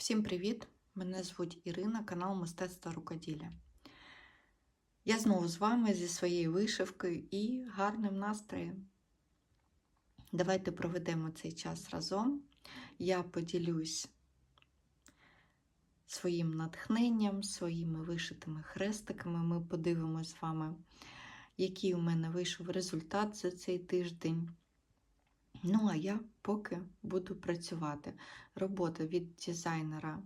Всім привіт! Мене звуть Ірина, канал Мистецтва Рукоділля. Я знову з вами зі своєю вишивкою і гарним настроєм. Давайте проведемо цей час разом. Я поділюсь своїм натхненням, своїми вишитими хрестиками. Ми подивимось з вами, який у мене вийшов результат за цей тиждень. Ну, а я поки буду працювати. Робота від дизайнера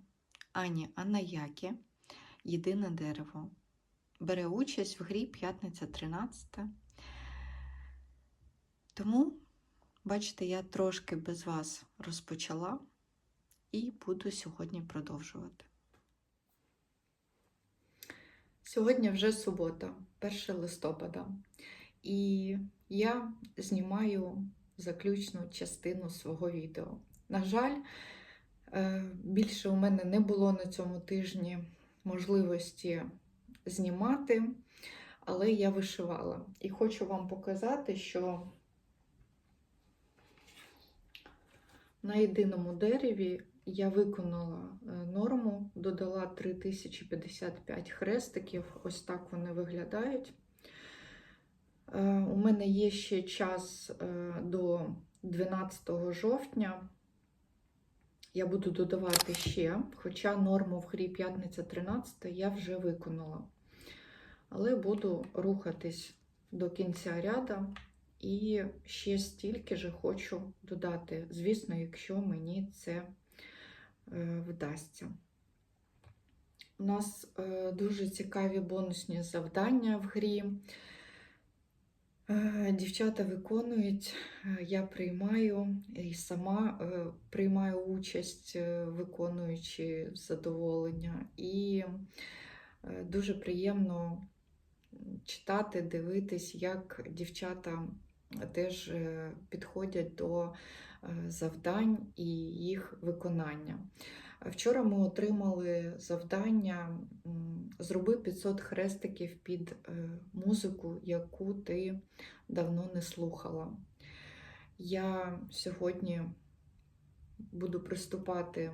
Ані Анаякі Єдине дерево. Бере участь в грі П'ятниця 13. Тому, бачите, я трошки без вас розпочала і буду сьогодні продовжувати. Сьогодні вже субота, 1 листопада, і я знімаю заключну частину свого відео. На жаль, е, більше у мене не було на цьому тижні можливості знімати, але я вишивала. І хочу вам показати, що на єдиному дереві я виконала е, норму, додала 3055 хрестиків. Ось так вони виглядають. Е, У мене є ще час е, до 12 жовтня. Я буду додавати ще, хоча норму в грі п'ятниця 13 я вже виконала. Але буду рухатись до кінця ряда і ще стільки же хочу додати, звісно, якщо мені це е, вдасться. У нас дуже цікаві бонусні завдання в грі. Е, Дівчата виконують, е, я приймаю і сама е, приймаю участь, виконуючи задоволення. І дуже приємно читати, дивитись, як дівчата теж підходять до завдань і їх виконання. Вчора ми отримали завдання зроби 500 хрестиків під е, музику, яку ти давно не слухала. Я сьогодні буду приступати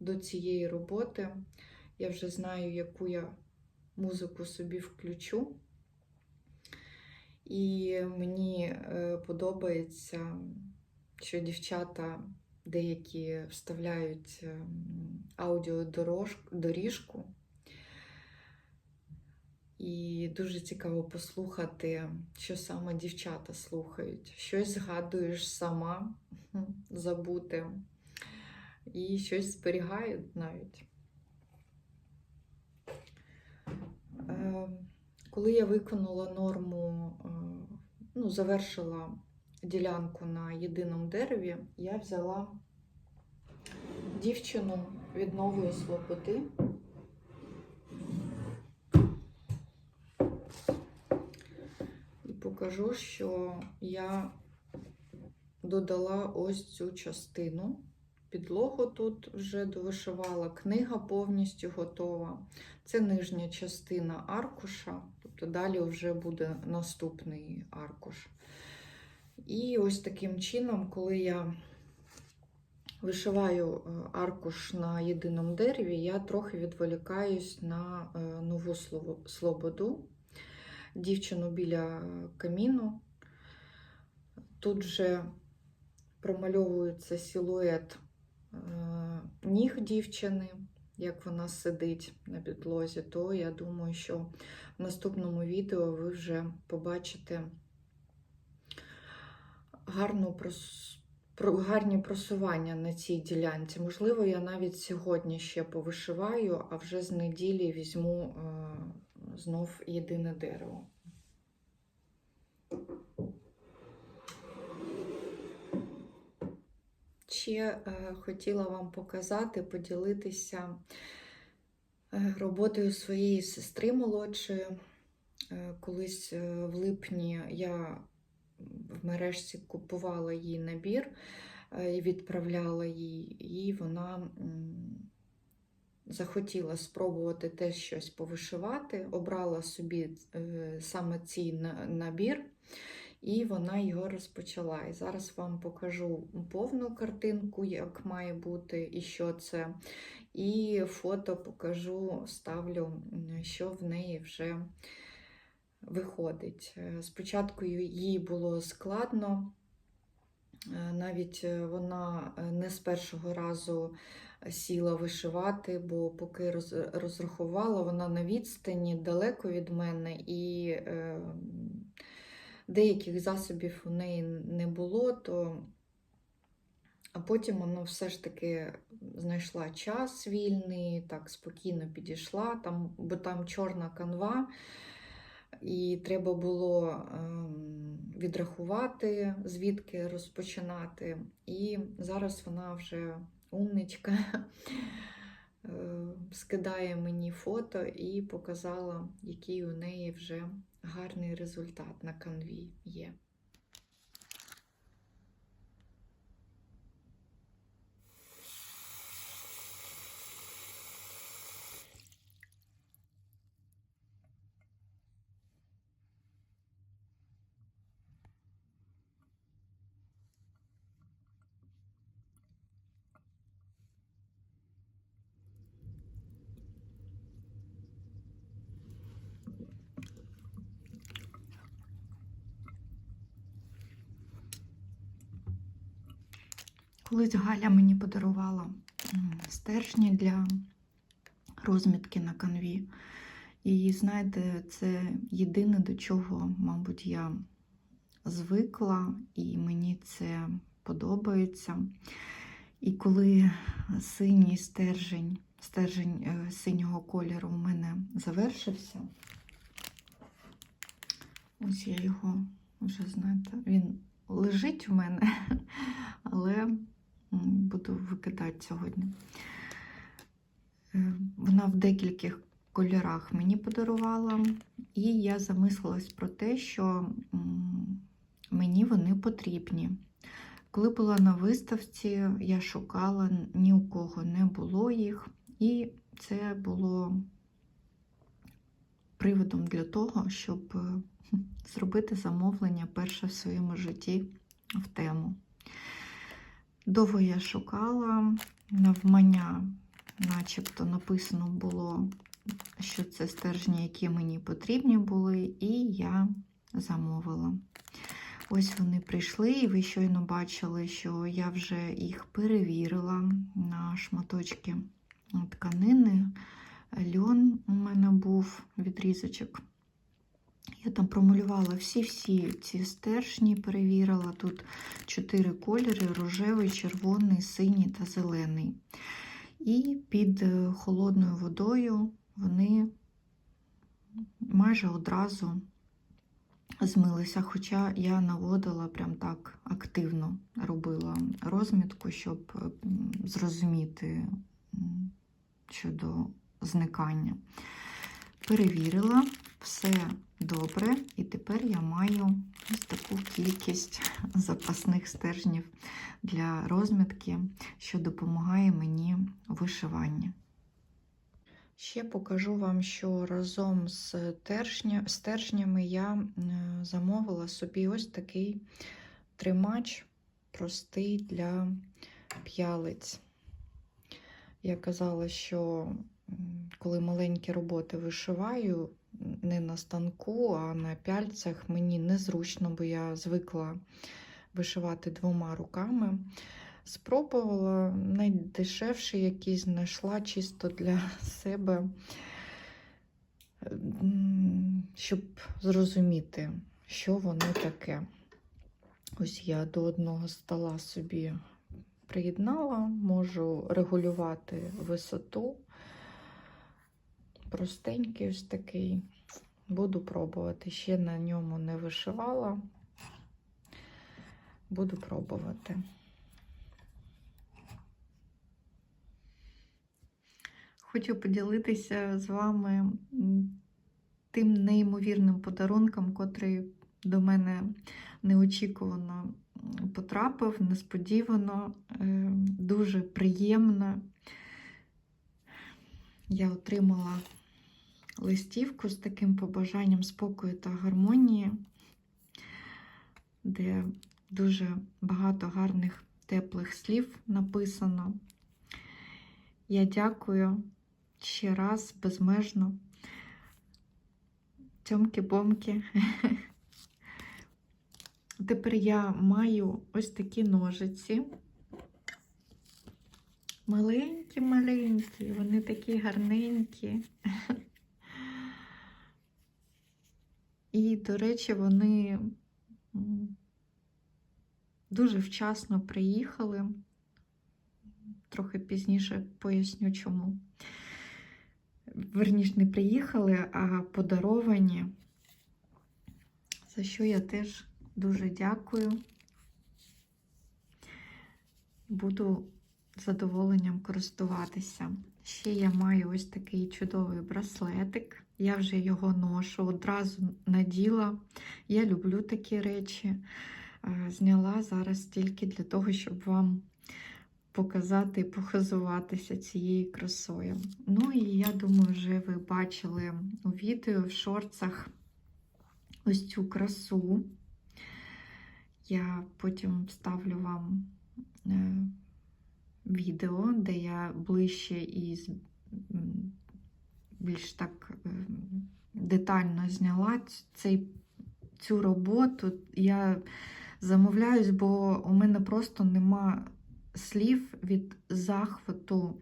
до цієї роботи. Я вже знаю, яку я музику собі включу. І мені е, подобається, що дівчата деякі вставляють ем, аудіодоріжку. І дуже цікаво послухати, що саме дівчата слухають. Щось згадуєш сама забути, і щось зберігають навіть. Ем, Коли я виконала норму, е, ну, завершила ділянку на єдиному дереві, я взяла дівчину від нової слободи. І покажу, що я додала ось цю частину. Підлогу тут вже довишивала, книга повністю готова. Це нижня частина аркуша, тобто далі вже буде наступний аркуш. І ось таким чином, коли я вишиваю е, аркуш на єдиному дереві, я трохи відволікаюсь на е, нову слободу, дівчину біля каміну. Тут же промальовується силует е, ніг дівчини, як вона сидить на підлозі, то я думаю, що в наступному відео ви вже побачите гарну прос... про... гарні просування на цій ділянці. Можливо, я навіть сьогодні ще повишиваю, а вже з неділі візьму е... знов єдине дерево. Ще е, хотіла вам показати, поділитися е, роботою своєї сестри молодшої. Е, колись е, в липні я в мережці купувала їй набір е, і відправляла їй, і вона захотіла спробувати теж щось повишивати, обрала собі е, саме цей набір. і вона його розпочала. І зараз вам покажу повну картинку, як має бути і що це. І фото покажу, ставлю, що в неї вже виходить. Е, Спочатку їй було складно, Е, навіть е, вона не з першого разу сіла вишивати, бо поки розрахувала, вона на відстані далеко від мене, і деяких засобів у неї не було, то а потім вона все ж таки знайшла час вільний, так спокійно підійшла, там, бо там чорна канва, і треба було ем, відрахувати, звідки розпочинати. І зараз вона вже умничка е, скидає мені фото і показала, який у неї вже гарний результат на канві є. Колись Галя мені подарувала стержні для розмітки на канві. І знаєте, це єдине, до чого, мабуть, я звикла, і мені це подобається. І коли синій стержень, стержень е, синього кольору в мене завершився, ось я його вже знаєте, він лежить у мене, але буду викидати сьогодні. Е, Вона в декількох кольорах мені подарувала, і я замислилась про те, що мені вони потрібні. Коли була на виставці, я шукала, ні у кого не було їх, і це було приводом для того, щоб е, зробити замовлення перше в своєму житті в тему. Довго я шукала, навмання, начебто написано було, що це стержні, які мені потрібні були, і я замовила. Ось вони прийшли, і ви щойно бачили, що я вже їх перевірила на шматочки тканини. Льон у мене був відрізочок. Я там промалювала всі-всі ці стержні, перевірила. Тут чотири кольори: рожевий, червоний, синій та зелений. І під е, холодною водою вони майже одразу змилися, хоча я наводила прям так активно робила розмітку, щоб зрозуміти щодо зникання. Перевірила, все добре, і тепер я маю ось таку кількість запасних стержнів для розмітки, що допомагає мені у вишиванні. Ще покажу вам, що разом з стержнями я замовила собі ось такий тримач простий для п'ялиць. Я казала, що коли маленькі роботи вишиваю, не на станку, а на пяльцях, мені незручно, бо я звикла вишивати двома руками. Спробувала найдешевший якийсь знайшла чисто для себе, щоб зрозуміти, що воно таке. Ось я до одного стола собі приєднала, можу регулювати висоту. Простенький ось такий. Буду пробувати. Ще на ньому не вишивала. Буду пробувати. Хочу поділитися з вами тим неймовірним подарунком, котрий до мене неочікувано потрапив, несподівано, е, дуже приємно. Я отримала листівку з таким побажанням спокою та гармонії. де дуже багато гарних теплих слів написано. Я дякую ще раз безмежно. Тьомки-бомки. Тепер я маю ось такі ножиці. Маленькі-маленькі, вони такі гарненькі. І, до речі, вони дуже вчасно приїхали. Трохи пізніше поясню чому. Верніше, не приїхали, а подаровані. За що я теж дуже дякую. Буду задоволенням користуватися. Ще я маю ось такий чудовий браслетик. Я вже його ношу, одразу наділа. Я люблю такі речі. Е, Зняла зараз тільки для того, щоб вам показати і похизуватися цією красою. Ну і я думаю, вже ви бачили у відео в шорцах ось цю красу. Я потім вставлю вам е, відео, де я ближче і з- м, більш так е, детально зняла цей, цю роботу. Я замовляюсь, бо у мене просто нема слів від захвату,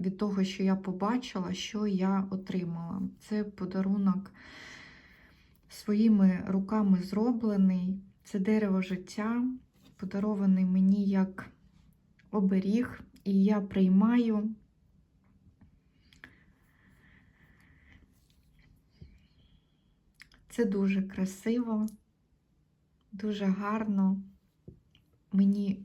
від того, що я побачила, що я отримала. Це подарунок своїми руками зроблений. Це дерево життя, подарований мені як оберіг, і я приймаю. Це дуже красиво, дуже гарно. Мені,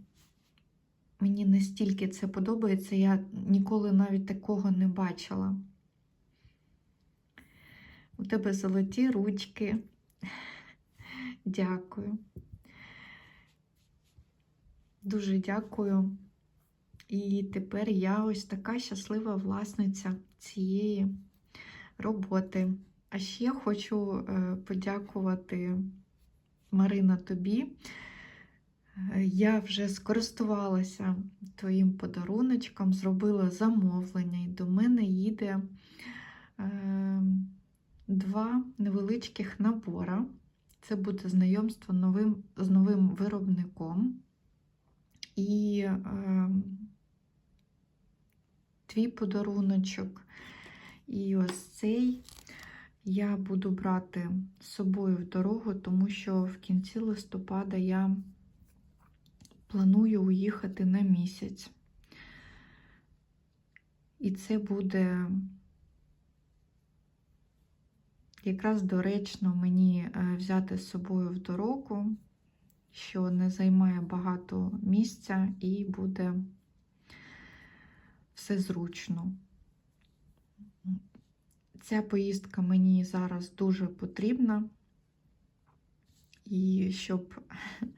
мені настільки це подобається, я ніколи навіть такого не бачила. У тебе золоті ручки. Дякую. Дуже дякую. І тепер я ось така щаслива власниця цієї роботи. А ще хочу е, подякувати Марина тобі. Е, Я вже скористувалася твоїм подаруночком, зробила замовлення, і до мене їде е, два невеличких набора. Це буде знайомство новим, з новим виробником. І е, твій подаруночок. І ось цей я буду брати з собою в дорогу, тому що в кінці листопада я планую уїхати на місяць. І це буде якраз доречно мені е, взяти з собою в дорогу, що не займає багато місця і буде все зручно. Ця поїздка мені зараз дуже потрібна, і щоб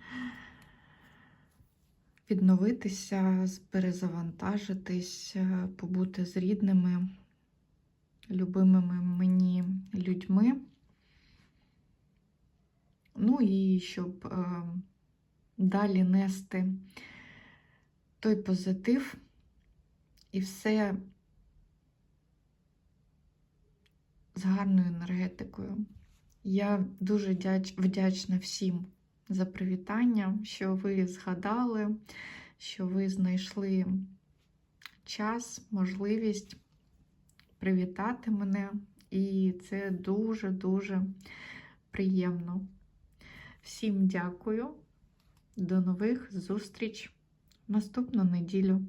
відновитися, перезавантажитись, побути з рідними, любимими мені людьми. Ну і щоб е, далі нести той позитив і все з гарною енергетикою. Я дуже вдячна всім за привітання, що ви згадали, що ви знайшли час, можливість привітати мене, і це дуже-дуже приємно. Всім дякую. До нових зустріч наступну неділю.